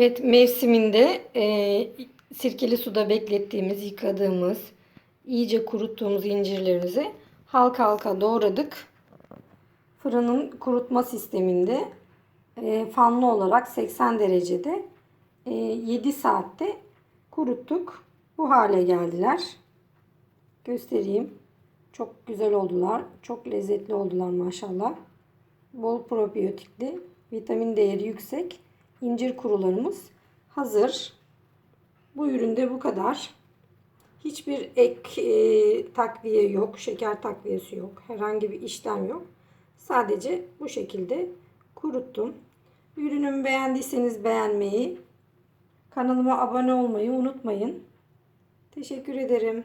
Evet mevsiminde e, sirkeli suda beklettiğimiz, yıkadığımız, iyice kuruttuğumuz incirlerimizi halka halka doğradık. Fırının kurutma sisteminde e, fanlı olarak 80 derecede e, 7 saatte kuruttuk. Bu hale geldiler. Göstereyim. Çok güzel oldular. Çok lezzetli oldular maşallah. Bol probiyotikli, vitamin değeri yüksek incir kurularımız hazır. Bu üründe bu kadar. Hiçbir ek e, takviye yok, şeker takviyesi yok, herhangi bir işlem yok. Sadece bu şekilde kuruttum. Ürünümü beğendiyseniz beğenmeyi, kanalıma abone olmayı unutmayın. Teşekkür ederim.